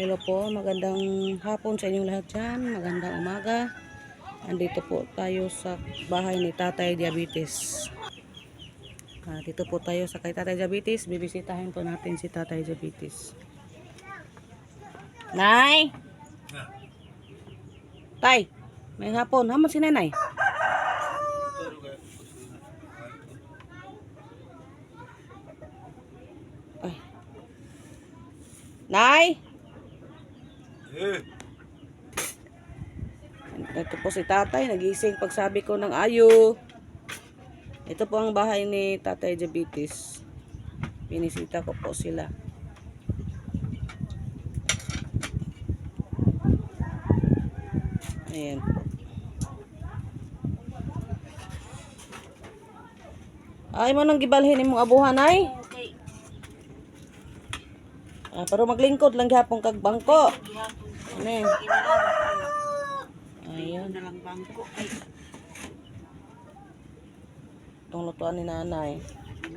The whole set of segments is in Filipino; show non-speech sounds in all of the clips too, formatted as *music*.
Hello po, magandang hapon sa inyong lahat dyan. Magandang umaga. Andito po tayo sa bahay ni Tatay Diabetes. Ah, dito po tayo sa kay Tatay Diabetes. Bibisitahin po natin si Tatay Diabetes. Nay! Tay! May hapon. Haman si nanay. Ay. Nay! Eh, Ito po si tatay, nagising pagsabi ko ng ayo. Ito po ang bahay ni tatay diabetes. Pinisita ko po sila. Ayan po. Ay mo nang gibalhin imong abuhan ay. Okay. Ah, pero maglingkod lang gihapon kag bangko. Ano eh? Ayun. na lang bangko. Ay, Itong lutuan ni nanay.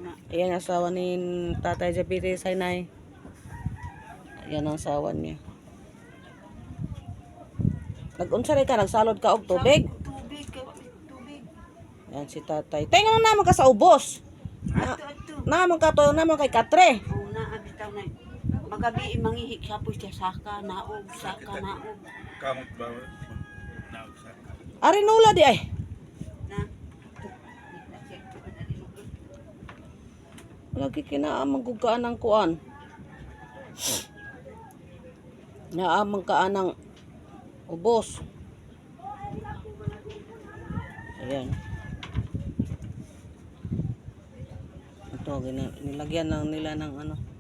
na. Ayan ang asawa ni Tatay Japiri sa inay. Ayan ang asawa niya. Nag-unsa ka, nagsalod ka og tubig. Tubig, tubig. Yan si Tatay. Tayo nga naman ka sa ubos. Na, naman ka to, naman kay Katre. Oo na, na. Magabi mangihik sa po siya saka, naog, saka, naog. kamot ba? Naugsa. Arinula di ay. Lagi kinaamang gugaan ng kuan. Naamang ka ng ubos. Ayan. Ito, nilagyan lang nila ng ano.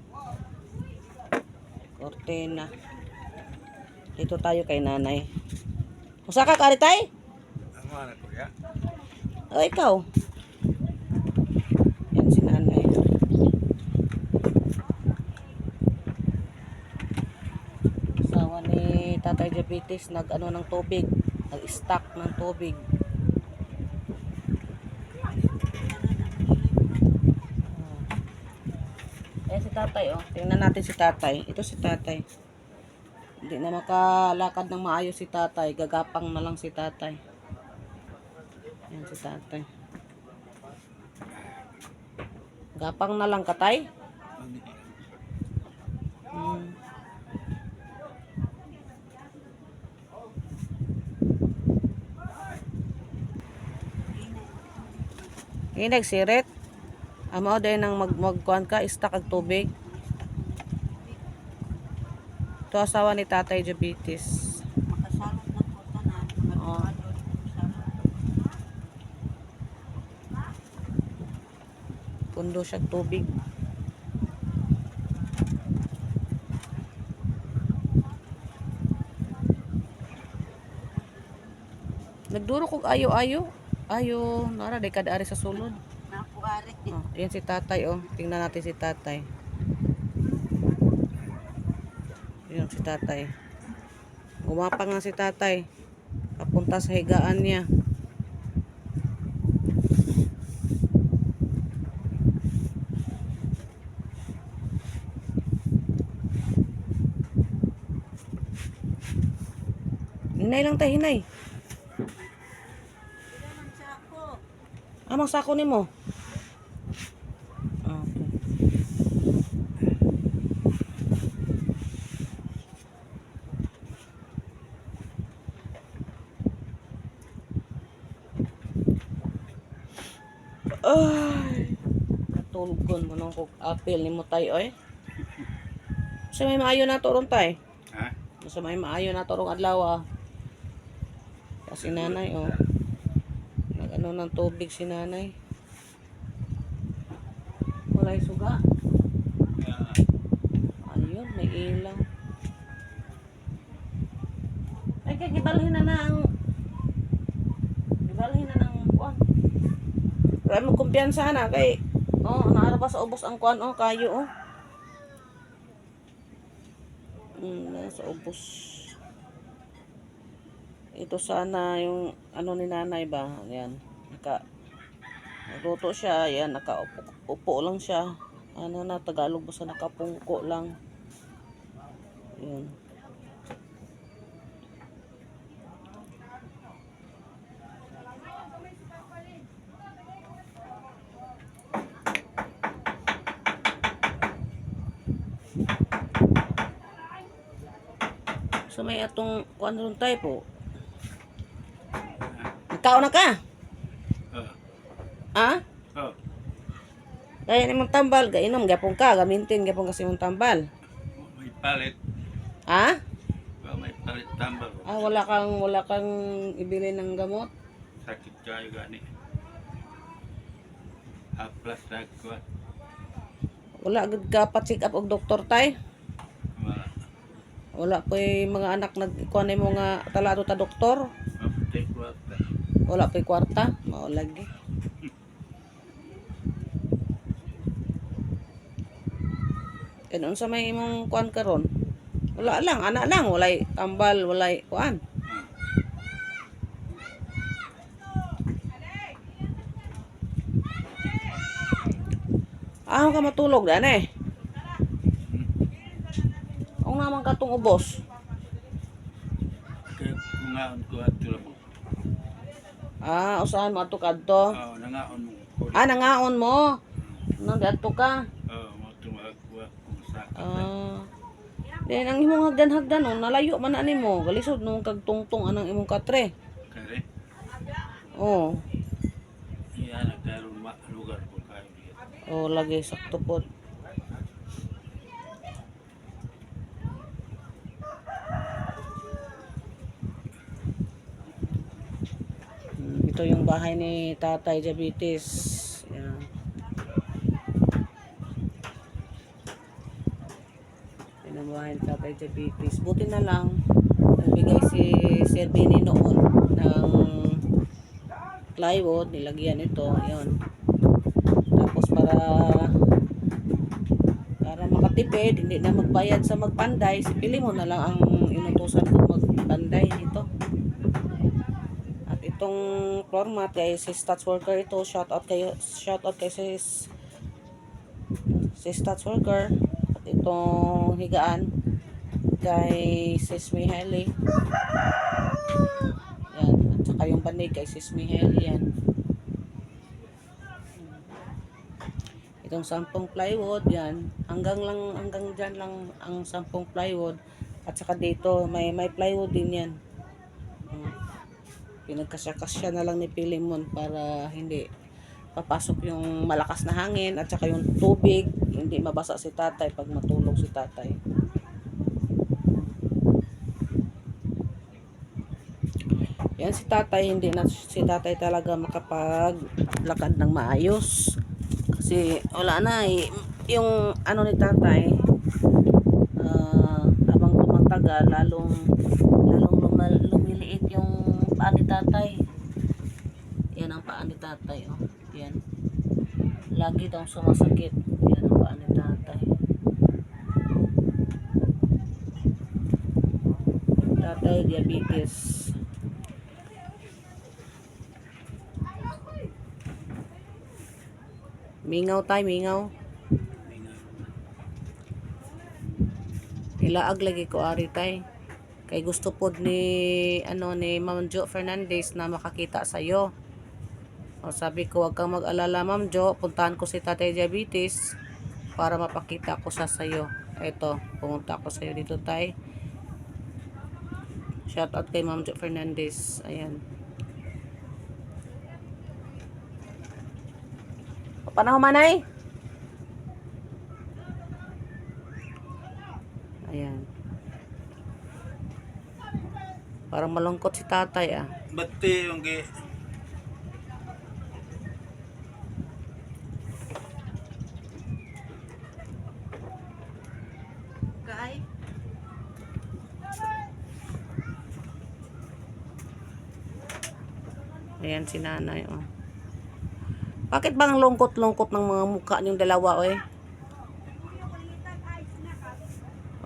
Kortena. Dito tayo kay nanay. Usa ka karitay? Ang mga anak ko, ya? O ikaw? Yan si nanay. Asawa ni Tatay Diabetes nag ano ng tubig. Nag-stock ng tubig. Tatay oh. Tingnan natin si tatay. Ito si tatay. Hindi na makalakad ng maayos si tatay. Gagapang na lang si tatay. Yan si tatay. Gapang na lang katay. Hmm. Ini nagsirit. Amo day nang mag magkuan ka istak ag tubig. To asawa ni Tatay Diabetes. Oo. Salot. Pundo siya tubig. Nagduro kog ayo-ayo. Ayo, nara day kada ari sa sulod. Nakuari. Oh, yan si tatay oh. Tingnan natin si tatay. Yan si tatay. Gumapang nga si tatay. Papunta sa higaan niya. Hinay lang tayo, hinay. Amang sako ni mo. Okay. Ay. Katulog ko apel ni mo tayo oy. Sa may maayo na to ron tay. Ha? Sa may maayo na to rong adlaw ah. Kasi nanay oh. Nag-ano ng tubig si nanay. Walay suga. Ayun, may ilaw. Ay, kaya gibalhin na na ang... Gibalhin na ng kuan. Wala mo kumpiyansa na kay... Oh, naara pa sa ubos ang kuan oh, kayo oh. Hmm, nasa ubos. Ito sana yung ano ni nanay ba? Ayan. Naka, nagluto siya. Ayan, nakaupo upo lang siya. Ano na, Tagalog ba sa nakapungko lang. Ayan. So may atong kuan ron tayo po. Ikaw na ka? Oh. Ha? Oh. Kaya ni mong tambal, gainom, gapon ka, gamintin, gapon kasi mong tambal. May palit. Ha? Oh, may palit tambal. Ah, wala kang, wala kang ibili ng gamot? Sakit kayo gani. Aplas na ko. Wala gud ka pa-check up og doktor tay? Wala. Po mga anak nagkuha na mo nga talado ta doktor? Wala pa kwarta? Mao lagi. Kaya sa may imong kuan karon? Wala lang, ana lang, walay tambal, walay kuan. Ah, ka matulog dan eh. Ang naman katong ubos. Kaya kungaon ko at tulong mo. Ah, usahan mo ato kadto. Oh, nangaon mo. Ah, nangaon mo. Nang dito ka. Oh, mo tumawag ko kung sakit. Ah. Then ang imong hagdan-hagdan oh, nalayo man ani mo. Galisod nung kag tungtong anang imong katre. Kare. Oh. Iya nagkaroon ma lugar ko kayo dito. Oh, lagi sakto pod. Hmm, Ito yung bahay ni Tatay Diabetes. Yan. Yan ang bahay ni Tatay Diabetes. Buti na lang, nagbigay si Sir Benny noon ng plywood, nilagyan ito, yon Tapos para para makatipid, hindi na magbayad sa magpanday, si Pilimon na lang ang inutusan ko magpanday ito. At itong floor mat kay si stats worker ito, shout out kayo, shout out kay si si stats worker. Itong higaan kay Sis Miheli. Yan. At saka yung banig kay Sis Miheli yan. Itong sampung plywood yan. Hanggang lang hanggang diyan lang ang sampung plywood. At saka dito may may plywood din yan. Pinagkasya-kasya na lang ni Pilimon para hindi papasok yung malakas na hangin at saka yung tubig hindi mabasa si tatay pag matulog si tatay. Yan si tatay, hindi na si tatay talaga makapaglakad ng maayos. Kasi wala na eh. Yung ano ni tatay, ah, habang tumatagal, lalong, lalong lumal, lumiliit yung paa ni tatay. Yan ang paa ni tatay. Oh. Yan. Lagi daw sumasakit. Yan ang paa ni tatay. Tatay, diabetes. Mingaw tay, mingaw. Ilaag lagi ko ari tay. Kay gusto pod ni ano ni Ma'am Jo Fernandez na makakita sa iyo. O sabi ko wag kang mag-alala Ma'am Jo, puntahan ko si Tatay Diabetes para mapakita ko sa sayo. Eto, pumunta ako sa iyo dito tay. Shout out kay Ma'am Jo Fernandez. Ayan. Panahon manay. Ayan. Parang malungkot si tatay ah. Bati yung gi Kay, Ayan si nanay oh. Bakit bang lungkot-lungkot ng mga mukha niyong dalawa oy?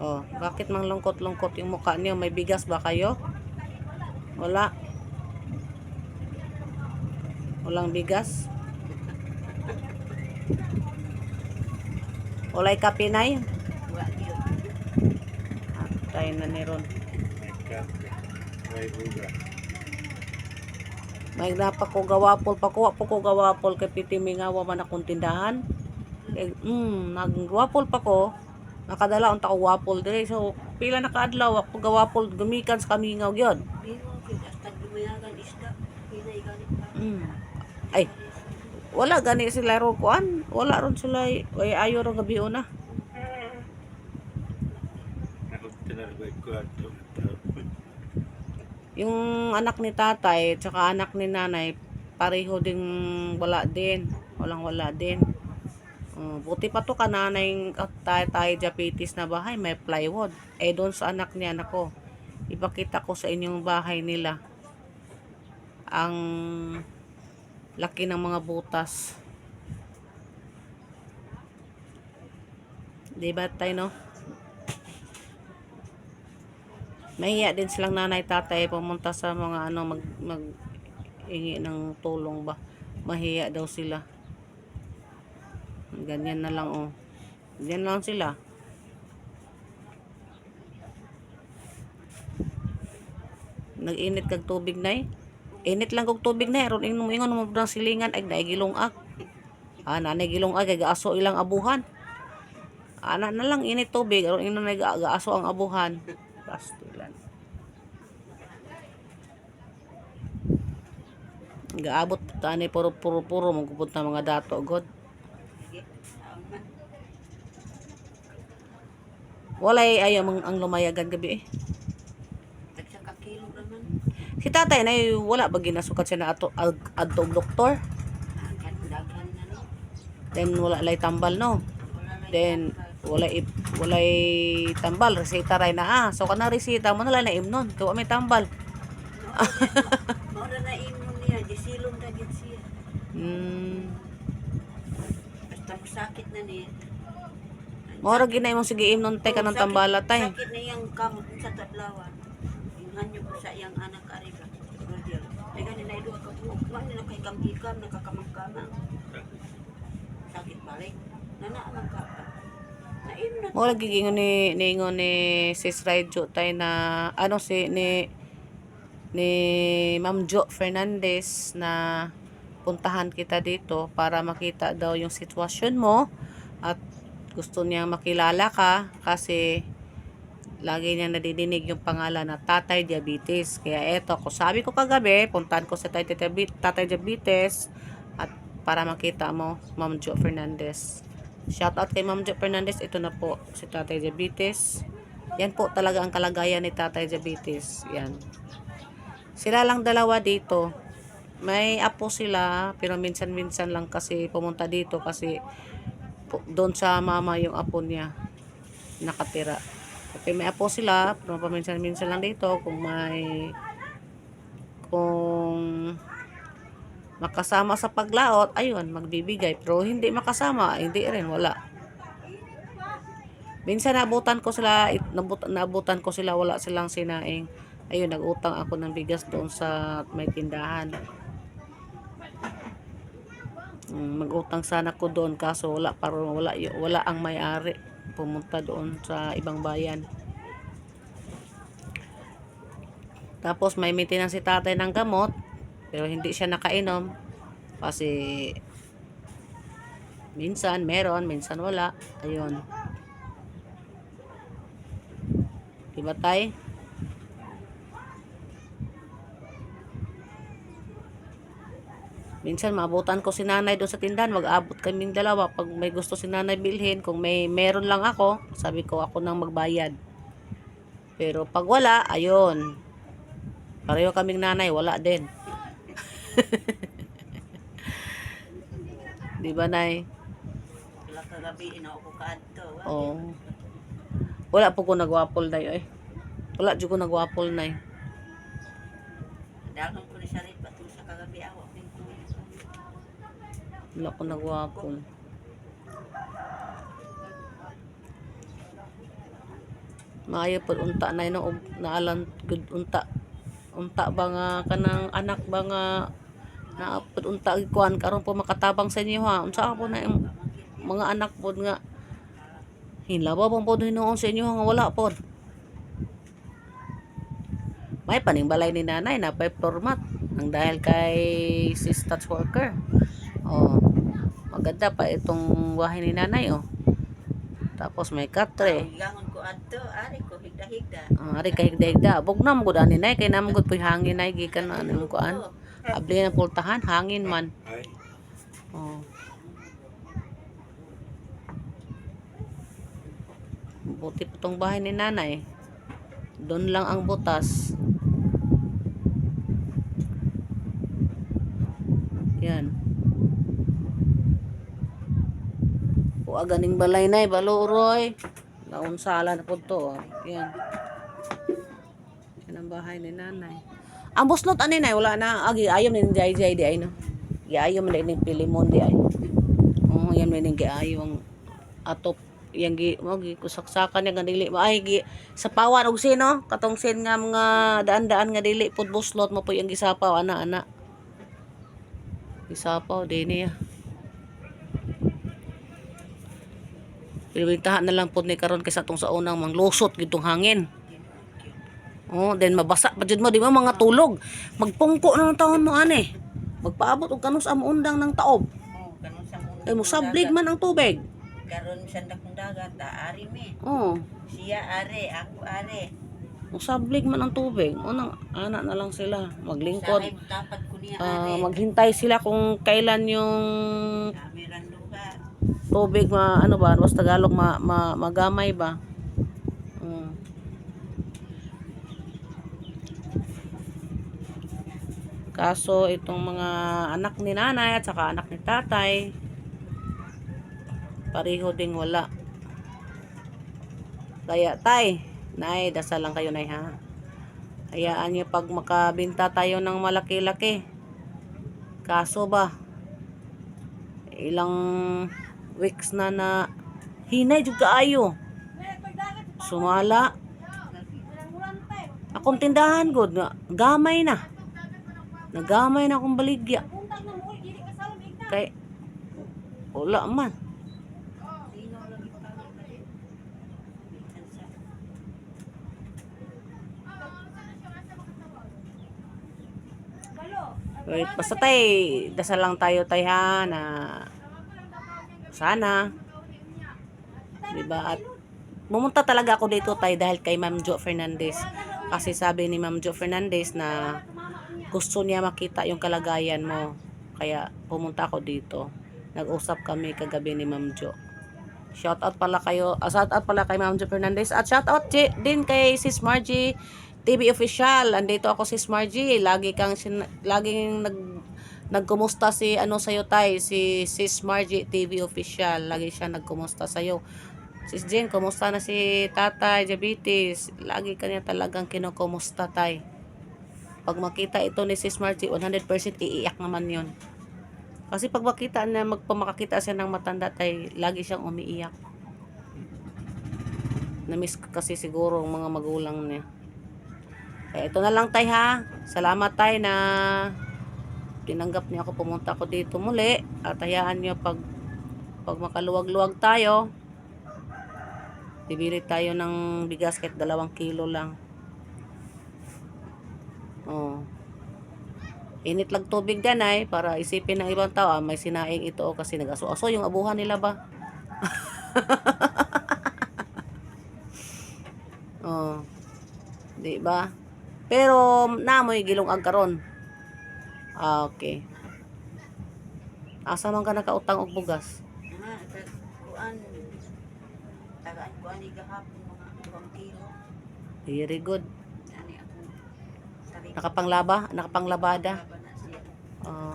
Oh, bakit mang lungkot-lungkot yung mukha niyo? May bigas ba kayo? Wala. Walang bigas? Walay kapinay? Atay na ni Ron. May napa ko gawapol pa ko po ko gawapol kay piti mingawa man akong tindahan. Mm, nagwapol pa ko. Nakadala ang tako wapol dire. So, pila na kaadlaw ako gawapol gumikan sa kamingaw gyud. Dumayagan isda. Hinay ganit pa. Mm. Ay, wala gani sila ro kuan. Wala ron sila ay ayo ro gabi una. Yung anak ni tatay at saka anak ni nanay pareho ding wala din. Walang wala din. Uh, buti pa to kananay tatay tayo diabetes na bahay may plywood. Eh doon sa anak niya nako. Ipakita ko sa inyong bahay nila ang laki ng mga butas. Di ba tayo no? Mahiya din silang nanay tatay pumunta sa mga ano mag mag ingi ng tulong ba. Mahiya daw sila. Ganyan na lang oh. Ganyan lang sila. Nag-init kag tubig na Init lang kog tubig na ron ingon ingon mo ng silingan ay naigilong ak. Ah, nanay gilong ak kay gaaso ilang abuhan. Ana na lang init tubig ron ingon na gaaso ang abuhan. Pastulan. Gaabot tani puro puro puro magpupunta mga dato god. Walay mang ang lumayagan gabi eh. Tagsa ka kilo naman. Si tatay na wala ba ginasukat siya na ato ad, adto og doktor. Na. Then wala lay tambal no. Wala na Then wala ip, walay tambal reseta ray na ah. So kana reseta mo na na imnon. Tuwa may tambal. Mora na imon niya, disilong na gid siya. Hmm. Basta sakit na niya. Mora ginay mo sige imnon tay kanang tambala tay. Sakit na iyang kamot sa tablawan. Inghan niyo po sa iyang anak ariba. Rodel. Ay gani na ido Wani na kay kamgikam nakakamangkamang. Sakit balik. Nana ang ka. Naim na. Mora gigingon ni ningon ni Sis Raijo tay na ano si ni ni Ma'am Jo Fernandez na puntahan kita dito para makita daw yung sitwasyon mo at gusto niya makilala ka kasi lagi niya nadidinig yung pangalan na Tatay Diabetes. Kaya eto, ko sabi ko kagabi, puntahan ko sa Tatay Diabetes, Tatay Diabetes at para makita mo Ma'am Jo Fernandez. Shout out kay Ma'am Jo Fernandez. Ito na po si Tatay Diabetes. Yan po talaga ang kalagayan ni Tatay Diabetes. Yan. Sila lang dalawa dito. May apo sila, pero minsan-minsan lang kasi pumunta dito kasi doon sa mama yung apo niya nakatira. Okay, may apo sila, paminsan-minsan lang dito kung may kung makasama sa paglaot, ayun, magbibigay. Pero hindi makasama, hindi rin, wala. Minsan nabutan ko sila, it- nabut, nabutan ko sila, wala silang sinaing. Ayun, nag-utang ako ng bigas doon sa may tindahan. Mag-utang sana ko doon kaso wala paro wala wala ang may-ari pumunta doon sa ibang bayan. Tapos may maintenance si tatay ng gamot pero hindi siya nakainom kasi minsan meron, minsan wala. Ayun. Diba tay? Minsan maabutan ko si nanay doon sa tindahan, mag-abot kaming dalawa. Pag may gusto si nanay bilhin, kung may meron lang ako, sabi ko ako nang magbayad. Pero pag wala, ayun. Pareho kaming nanay, wala din. *laughs* Di ba, Nay? Wala kagabi ina ko kaadto. Oo. Wala po ko nagwapol, Nay. Eh. Wala dyan ko nagwapol, Nay. Dagan ko ni sarit patul sa kagabi ako ning kuya. Wala ko nagwapol. Maayo po unta na no naalan good unta. Unta ba nga kanang anak ba nga na pud unta kuan karon po makatabang sa inyo ha? Unsa po na yung mga anak po nga hinlabaw pong po hinuon sa inyo nga wala po. May paningbalay ni nanay na pay format ang dahil kay si stats worker. Oh maganda pa itong bahay ni nanay oh Tapos may katre. Gangon ko adto, ari ko higda-higda. Ah, ari kay higda-higda. Bugnam gud ani nay kay namon gud puy hangin nay gikan ano yung kuan. Abli na pultahan hangin man. Oh. Buti pa tong bahay ni nanay. Doon lang ang butas. Yan. Kuha ganing balay nay, baluroy. Naunsala na po to. oh. Yan. Yan ang bahay ni nanay. Ang buslot ani nay, wala na. Agi, ayom ni Jai Jai di ay no. Giayom na ni Pilimon di ay. Oh, yan ning giayo ang atop yang gi mo gi kusaksakan nga dili ay gi sa pawan og sino katong sin nga mga daan-daan nga dili pud buslot mo po yung gisapaw ana ana gisapaw dinhi ah Pilibintahan na lang po ni karon kaysa tong sa unang manglusot gitong hangin. Oh, then mabasa pa jud mo di ba mga tulog. Magpungko na ng taon mo ani. Magpaabot og kanus am undang ng taob. Oh, kanon sa mundo. Kay musablig man ang tubig. Karon sa dakong dagat, ari mi. Oh, Siya ari, ako ari. musablig man ang tubig. Unang ana na lang sila maglingkod. Sa tapat ko niya ari. maghintay sila kung kailan yung Kami randuga. Tubig ma ano ba, basta Tagalog ma, ma magamay ba. Mm. Kaso itong mga anak ni nanay at saka anak ni tatay pareho ding wala. Kaya tay, nay, dasal lang kayo nay ha. Hayaan niyo pag makabinta tayo ng malaki-laki. Kaso ba, ilang weeks na na hinay jud kaayo. Sumala. Akong tindahan gud gamay na. Nagamay na akong baligya. Kay wala man. Wait, basta tay, dasal lang tayo tay ha na sana. 'Di ba? At pumunta talaga ako dito tay dahil kay Ma'am Jo Fernandez. Kasi sabi ni Ma'am Jo Fernandez na gusto niya makita yung kalagayan mo. Kaya pumunta ako dito. Nag-usap kami kagabi ni Ma'am Jo. Shout out pala kayo, uh, shout out pala kay Ma'am Jo Fernandez at shout out di- din kay Sis Margie TV official. Andito ako Sis Margie. Lagi kang laging nag nagkumusta si ano sa'yo tay si Sis Margie TV official. Lagi siya nagkumusta sa'yo. Sis Jane, kumusta na si tatay, diabetes? Lagi kanya talagang kinukumusta tay. Pag makita ito ni Sis Margie, 100% iiyak naman yon. Kasi pag makita na magpamakakita siya ng matanda tay, lagi siyang umiiyak. Namiss kasi siguro ang mga magulang niya. Eh, ito na lang tay ha. Salamat tay na tinanggap niya ako pumunta ako dito muli. At hayaan niyo pag pag makaluwag-luwag tayo bibili tayo ng bigas kahit dalawang kilo lang. Oh. Init lang tubig dyan ay para isipin ng ibang tao ah, may sinaing ito oh, kasi nag-aso-aso yung abuhan nila ba? *laughs* Oh. Di ba? Pero namoy gilong agkaron ah okay asa man ka nakautang og bugas ta- kuan. Tagaan kuan ni gahapon mga ibang kilo. very good Ani ako. Nakapanglaba nakapanglabada na siya. Ah,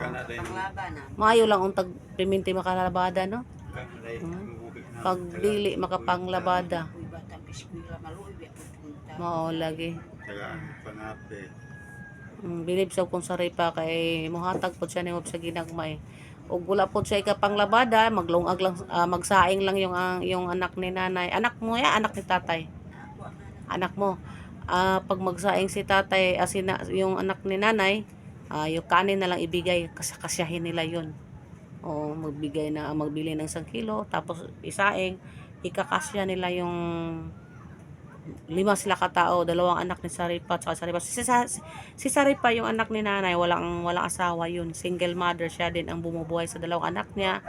na. maayo lang untag piminti makalabada no na- pag dili makapanglabada mao lagi Taga panape. Mm, bilib sa kung saray pa kay muhatag pod siya nimo sa ginagmay. Ug wala pod siya ikapanglabada, maglungag lang ah, magsaing lang yung ang yung anak ni nanay. Anak mo ya, anak ni tatay. Anak. Mo. Ah, pag magsaing si tatay as yung anak ni nanay, ah, yung kanin na lang ibigay kasi kasyahin nila yun. O magbigay na magbili ng isang kilo tapos isaing ikakasya nila yung lima sila katao, dalawang anak ni Saripa at Saripa. Si, si, Saripa yung anak ni nanay, walang walang asawa yun. Single mother siya din ang bumubuhay sa dalawang anak niya.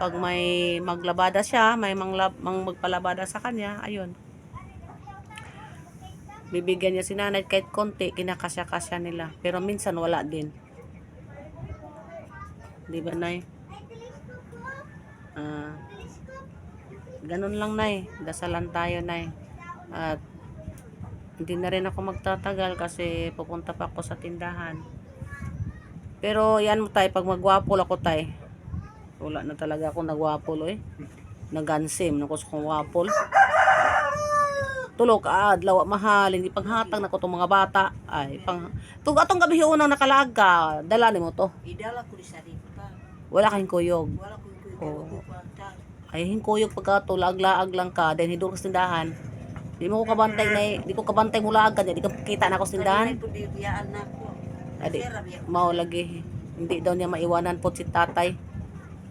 pag may maglabada siya, may manglab, mang magpalabada sa kanya, ayun. Bibigyan niya si nanay kahit konti, kinakasya-kasya nila. Pero minsan wala din. Di ba, Nay? Ah, ganun lang, Nay. Dasalan tayo, Nay. At hindi na rin ako magtatagal kasi pupunta pa ako sa tindahan. Pero yan mo tay, pag magwapol ako tay, wala na talaga ako nagwapol eh. Nagansim, nakus kong wapol. Tulog ka, adlaw, mahal, hindi panghatag na ko itong mga bata. Ay, pang... Tug atong gabi unang nakalaag ka, dala ni mo to. Idala ko sa ripa. Wala kang kuyog. Wala ko yung Oo. kuyo ko kwarta. Ay, hinkuyog pagka to, laag-laag lang ka, then hidur ka sa tindahan. Di mo ko kabantay na, di ko kabantay mo laag ka, di ka kita na ako ako. Adi, ako. mao lagi. Hindi daw niya maiwanan po si tatay.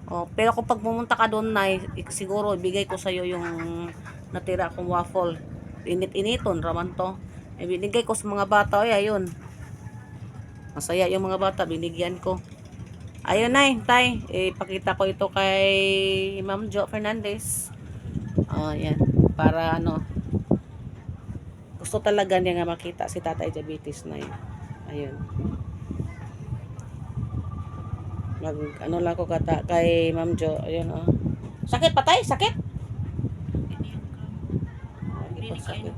Oh, pero kung pag pumunta ka doon na, siguro ibigay ko sa iyo yung natira kong waffle. Init-initon raman to. Eh, binigay ko sa mga bata, ay ayun. Masaya yung mga bata, binigyan ko. Ayun na, tay. Ipakita ko ito kay Ma'am Jo Fernandez. Oh, yan. Para ano, gusto talaga niya nga makita si Tatay Diabetes na yun. Ayun. Mag, ano lang ko kata kay Ma'am Jo. Ayun, oh. Sakit patay? Sakit? Sakit.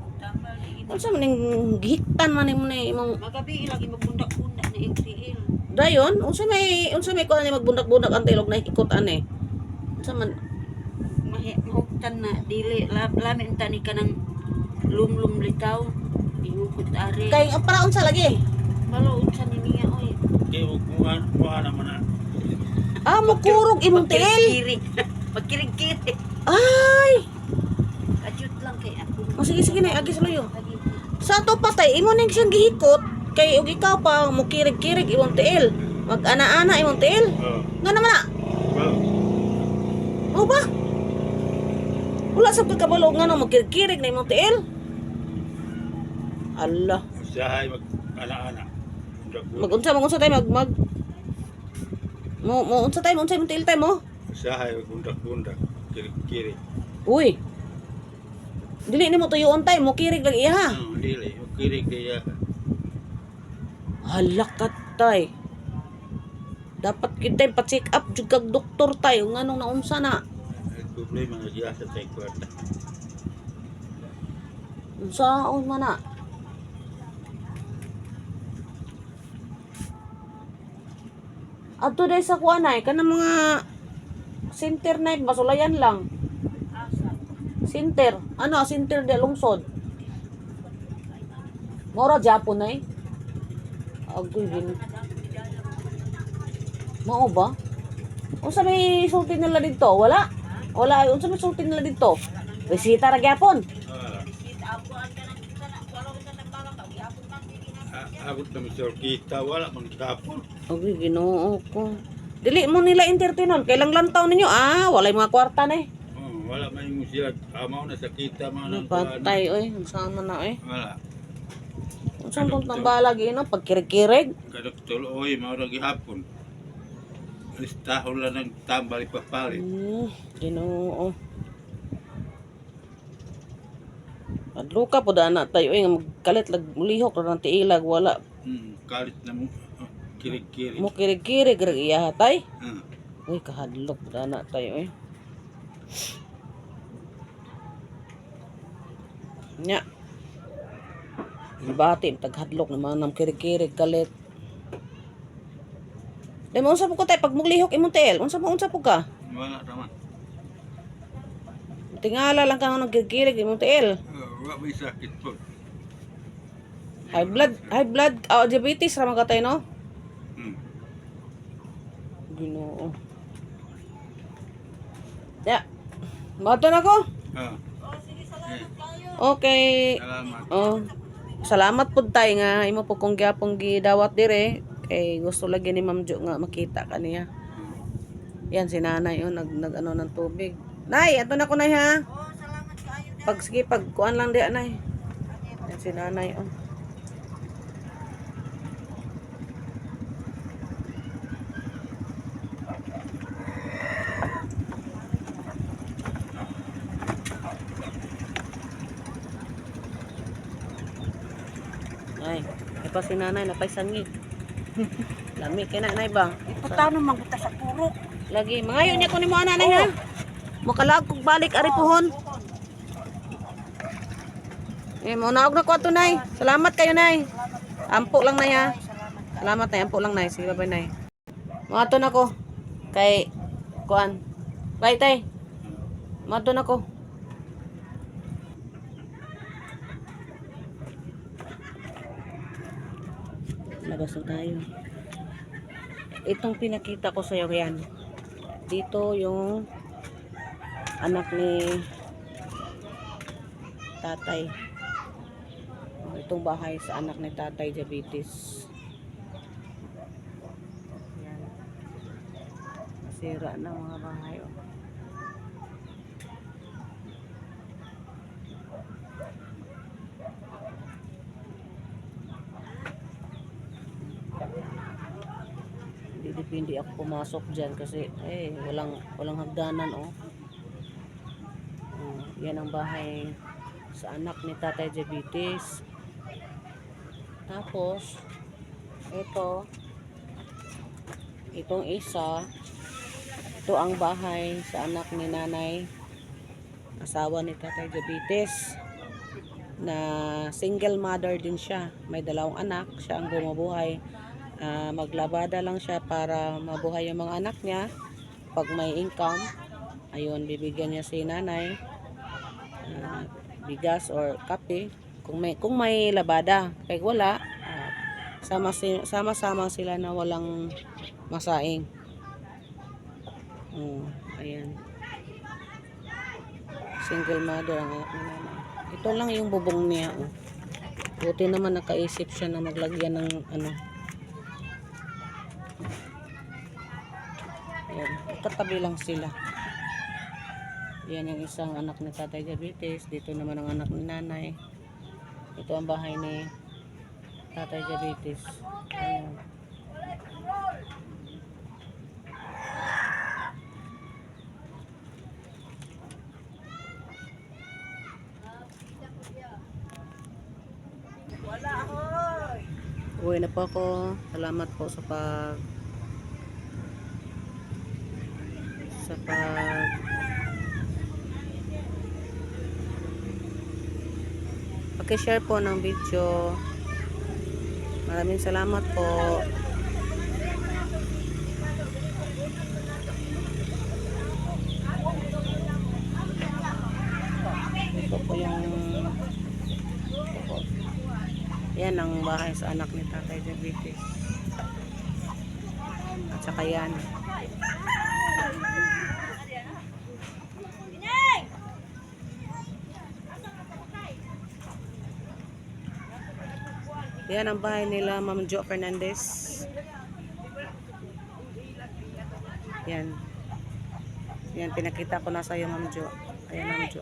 Unsa man ning gihiktan man mo na imong Magabi lagi magbundak-bundak na MCL. dayon unsa may unsa may kuan ni magbundak-bundak ang tilog na ikot ane. Unsa man mahuktan na dili lamin tani ka ng lumlum litaw. Iukot are. kay ang para unsa lagi? Malo unsa ni niya oy. Kaya huwag kuha, kuha naman na. Ah, mukurog imong tiil. Magkirig-kirig. *laughs* Ay, Adyut lang kay ako. o sige sige na agi sa luyo. Lagi. Sa to patay imo ning siyang gihikot kay ug ikaw pa mo kirig-kirig imong tiil. Mag-ana-ana imong tiil. Oo. Nga naman na. Well, Mo ba? Wala sa pagkabalo nga no magkirig-kirig na imong tiil. Allah. usahay mag ana-ana. Mag-unsa mag-unsa tayo mag mag Mo mo unsa tayo mo unsa imong tiil tayo mo? Usahay mag bundak-bundak. Kiri-kiri. Uy. Dili nimo tuyoon tayo mo kirig lang iya. Oo, dili. Yung kirig kaya. Halak ka tay. Dapat kita pa-check up jud kag doktor tayo nganong naunsa na. Problema nga siya sa tayo kwarta. Unsaon man na? Adto dai sa kuanay kanang mga center na basulayan lang. Center. Ano, center de lungsod. Mora Japon ay. Agoy bin. Mao ba? Unsa may sulti nila dito? Wala. Wala ay unsa may sulti nila dito? Bisita ra gyapon. Ah, abot na Mr. Kita, wala mang kapon. Abi, ginoo ko. Dili mo nila entertainon. Kailang lantaw ninyo? Ah, walay mga kwarta na eh. Oh, wala yung sila. Amaw na sa kita man kuhaan. Napatay, oy. Ang sama na, oy. Wala. Ang saan kong tambalag, ino? Pagkirig-kirig. Kadok tuloy, maura gihapon. Listahon lang ng tambal ipapalit. Hmm, ginoo. Adlo ka po dana tayo, oy. Magkalit, lag, mulihok, ra ng tiilag, wala. Hmm, kalit na mo. Oh, kirig-kirig. Mo kirig-kirig, rag iya hatay. Ah, Uy, kahadlok, dana tayo, oy. Nya. Bati, taghadlok naman ng kirig-kirig, kalit. Dahil mo unsa po ko tayo, pag muglihok imong tiil, unsa mo unsa po ka? wala naman. Tingala lang ka nga ng kirig imong tiil. Oh, wala may sakit po. High blood, high blood, ah, diabetes, ramang ka tayo, no? Ginoo. Ya. Mato na ko. Ah, Okay. salamat. Oh. Salamat pud tay nga imo po kong gyapong gidawat dire kay gusto lagi ni Ma'am Jo nga makita kaniya. Yan si nanay oh, nag, nag ano ng tubig. Nay, ato na ko nay ha. Oh, salamat kaayo. Pag sige pag kuan lang di nay. Yan si nanay oh. Ay, ay pa si nanay napay sangig. *laughs* Lami kay nanay ba? Iputano magbuta sa puro. Lagi, mangayon niya ko ni mo nanay ha. Mukalag kog balik ari pohon. Eh, mo naog na ko ato nay. Salamat kayo nay. Ampo lang nay ha. Salamat nay, ampo lang nay. Sige bye nay. Mo ato na ko. Kay kuan. Bye tay. Mo ato na ko. Labas na tayo. Itong pinakita ko sa iyo yan. Dito yung anak ni tatay. Oh, Itong bahay sa anak ni tatay diabetes. Yan. Nasira na mga bahay. Oh. Hindi ako pumasok diyan kasi eh walang walang hagdanan oh. Oh, yan ang bahay sa anak ni Tatay Diabetes. Tapos ito itong isa ito ang bahay sa anak ni Nanay asawa ni Tatay Diabetes na single mother din siya. May dalawang anak, siya ang bumubuhay. Ah, maglabada lang siya para mabuhay yung mga anak niya. Pag may income, ayun, bibigyan niya si nanay ah, bigas or kape. Kung may, kung may labada, pag wala, ah, sama, si- sama-sama sila na walang masaing. Oh, ayan. Single mother ang anak ni nanay. Ito lang yung bubong niya. Oh. Buti naman nakaisip siya na maglagyan ng ano. Ayan. Katabi lang sila. Yan yung isang anak ni Tatay Diabetes. Dito naman ang anak ni Nanay. Ito ang bahay ni Tatay Diabetes. Ayan. Uwi na po ako. Salamat po sa pag sa pag paki-share po ng video. Maraming salamat po. Ito po yung. Yan ang bahay sa anak ni Tatay Diabetes. At saka yan. Yan ang bahay nila Ma'am Jo Fernandez. Yan. Yan, pinakita ko na sa iyo Ma'am Jo. Ayan Ma'am Jo.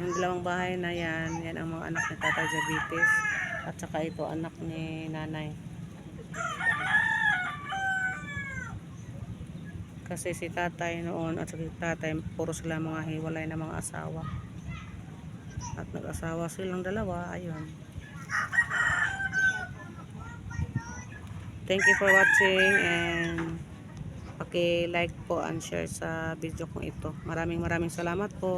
Yung dalawang bahay na yan, yan ang mga anak ni Tatay Diabetes. At saka ito, anak ni Nanay. Kasi si tatay noon at si tatay, puro sila mga hiwalay na mga asawa. At nag-asawa silang dalawa, ayun. Thank you for watching and paki-like po and share sa video kong ito. Maraming maraming salamat po.